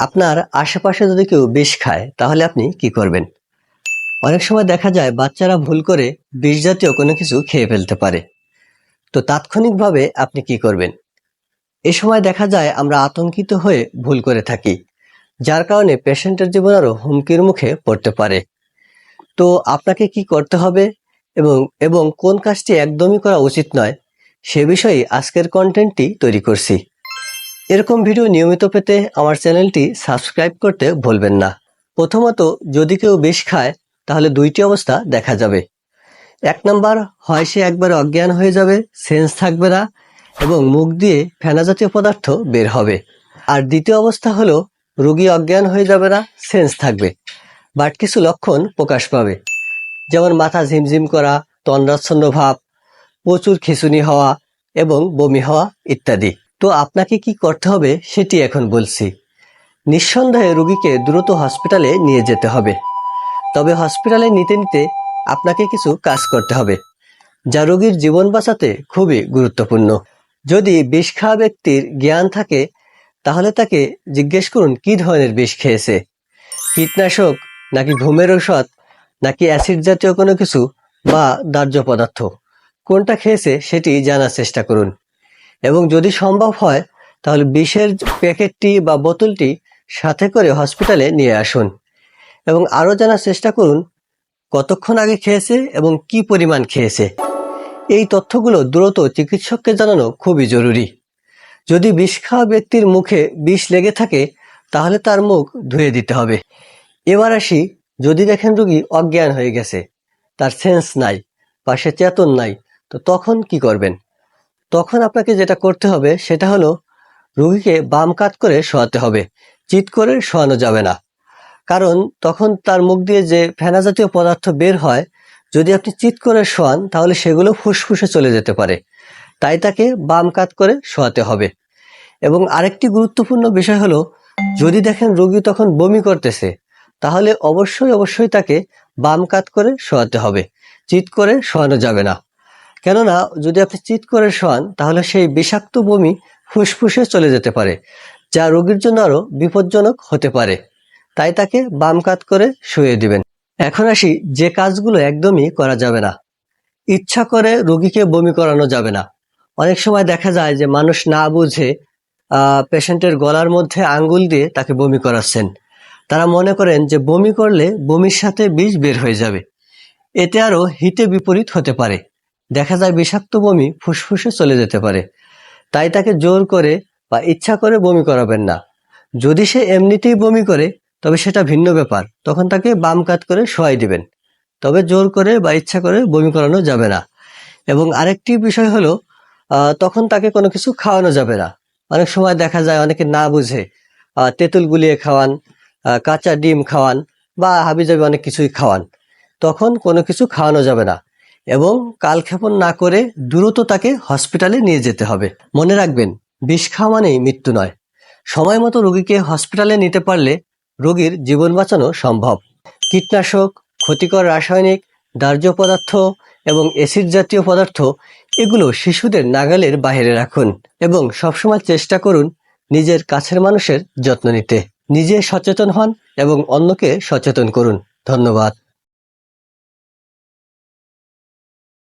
আপনার আশেপাশে যদি কেউ বিষ খায়, তাহলে আপনি কি করবেন? অনেক সময় দেখা যায় বাচ্চারা ভুল করে বিষ জাতীয় কোনো কিছু খেয়ে ফেলতে পারে। তো তাৎক্ষণিকভাবে আপনি কি করবেন? এ সময় দেখা যায় আমরা আতঙ্কিত হয়ে ভুল করে থাকি, যার কারণে পেশেন্টের জীবন আরও হুমকির মুখে পড়তে পারে। তো আপনাকে কি করতে হবে এবং এবং কোন কাজটি একদমই করা উচিত নয়, সে বিষয়ে আজকের কন্টেন্টটি তৈরি করছি। এরকম ভিডিও নিয়মিত পেতে আমার চ্যানেলটি সাবস্ক্রাইব করতে ভুলবেন না। প্রথমত, যদি কেউ বিষ খায়, তাহলে দুইটি অবস্থা দেখা যাবে। এক নম্বর, হয় সে একবার অজ্ঞান হয়ে যাবে, সেন্স থাকবে না, এবং মুখ দিয়ে ফেনা জাতীয় পদার্থ বের হবে। আর দ্বিতীয় অবস্থা হলো, রোগী অজ্ঞান হয়ে যাবে না, সেন্স থাকবে। বাট কিছু লক্ষণ প্রকাশ পাবে। যেমন মাথা ঝিমঝিম করা, তন্দ্রাচ্ছন্ন ভাব, প্রচুর খিঁচুনি হওয়া, এবং বমি হওয়া ইত্যাদি। তো আপনাকে কি করতে হবে সেটি এখন বলছি। নিঃসন্দেহে রোগীকে দ্রুত হসপিটালে নিয়ে যেতে হবে। তবে হসপিটালে নিতে নিতে আপনাকে কিছু কাজ করতে হবে, যা রোগীর জীবন বাঁচাতে খুবই গুরুত্বপূর্ণ। যদি বিষ খাওয়া ব্যক্তির জ্ঞান থাকে, তাহলে তাকে জিজ্ঞেস করুন কি ধরনের বিষ খেয়েছে। কীটনাশক, নাকি ঘুমের ঔষধ, নাকি অ্যাসিড জাতীয় কোনো কিছু বা দাহ্য পদার্থ, কোনটা খেয়েছে সেটি জানার চেষ্টা করুন। এবং যদি সম্ভব হয়, তাহলে বিষের প্যাকেটটি বা বোতলটি সাথে করে হসপিটালে নিয়ে আসুন। এবং আরও জানার চেষ্টা করুন, কতক্ষণ আগে খেয়েছে এবং কি পরিমাণ খেয়েছে। এই তথ্যগুলো দ্রুত চিকিৎসককে জানানো খুবই জরুরি। যদি বিষ খাওয়া ব্যক্তির মুখে বিষ লেগে থাকে, তাহলে তার মুখ ধুয়ে দিতে হবে। এবার আসি, যদি দেখেন রোগী অজ্ঞান হয়ে গেছে, তার সেন্স নাই, পাশে চেতন নাই, তো তখন কি করবেন? তখন আপনাকে যেটা করতে হবে সেটা হলো রুগীকে বাম কাত করে শোয়াতে হবে। চিৎ করে শোয়ানো যাবে না। কারণ তখন তার মুখ দিয়ে যে ফেনা জাতীয় পদার্থ বের হয়, যদি আপনি চিৎ করে শোয়ান তাহলে সেগুলো ফুসফুসে চলে যেতে পারে। তাই তাকে বাম কাত করে শোয়াতে হবে। এবং আরেকটি গুরুত্বপূর্ণ বিষয় হলো, যদি দেখেন রোগী তখন বমি করতেছে, তাহলে অবশ্যই অবশ্যই তাকে বাম কাত করে শোয়াতে হবে। চিৎ করে শোয়ানো যাবে না। কেননা যদি আপনি চিৎ করে শোয়ান, তাহলে সেই বিষাক্ত বমি ফুসফুসে চলে যেতে পারে, যা রোগীর জন্য আরও বিপজ্জনক হতে পারে। তাই তাকে বাম কাত করে শুয়ে দিবেন। এখন আসি, যে কাজগুলো একদমই করা যাবে না। ইচ্ছা করে রোগীকে বমি করানো যাবে না। অনেক সময় দেখা যায় যে মানুষ না বুঝে পেশেন্টের গলার মধ্যে আঙ্গুল দিয়ে তাকে বমি করাচ্ছেন। তারা মনে করেন যে বমি করলে বমির সাথে বিষ বের হয়ে যাবে। এতে আরও হিতে বিপরীত হতে পারে। দেখা যায় বিষাক্ত বমি ফুসফুসে চলে যেতে পারে। তাই তাকে জোর করে বা ইচ্ছা করে বমি করাবেন না। যদি সে এমনিতেই বমি করে, তবে সেটা ভিন্ন ব্যাপার। তখন তাকে বাম কাত করে শোয়াই দিবেন। তবে জোর করে বা ইচ্ছা করে বমি করানো যাবে না। এবং আরেকটি বিষয় হলো তখন তাকে কোনো কিছু খাওয়ানো যাবে না। অনেক সময় দেখা যায় অনেকে না বুঝে তেঁতুল গুলিয়ে খাওয়ান কাঁচা ডিম খাওয়ান বা হাবিজাবি অনেক কিছুই খাওয়ান। তখন কোনো কিছু খাওয়ানো যাবে না। এবং কালক্ষেপণ না করে দ্রুত তাকে হসপিটালে নিয়ে যেতে হবে। মনে রাখবেন, বিষ খাওয়া মানেই মৃত্যু নয়। সময় মতো রোগীকে হসপিটালে নিতে পারলে রোগীর জীবন বাঁচানো সম্ভব। কীটনাশক, ক্ষতিকর রাসায়নিক, দাহ্য পদার্থ এবং অ্যাসিড জাতীয় পদার্থ, এগুলো শিশুদের নাগালের বাইরে রাখুন এবং সবসময় চেষ্টা করুন নিজের কাছের মানুষের যত্ন নিতে। নিজে সচেতন হন এবং অন্যকে সচেতন করুন। ধন্যবাদ।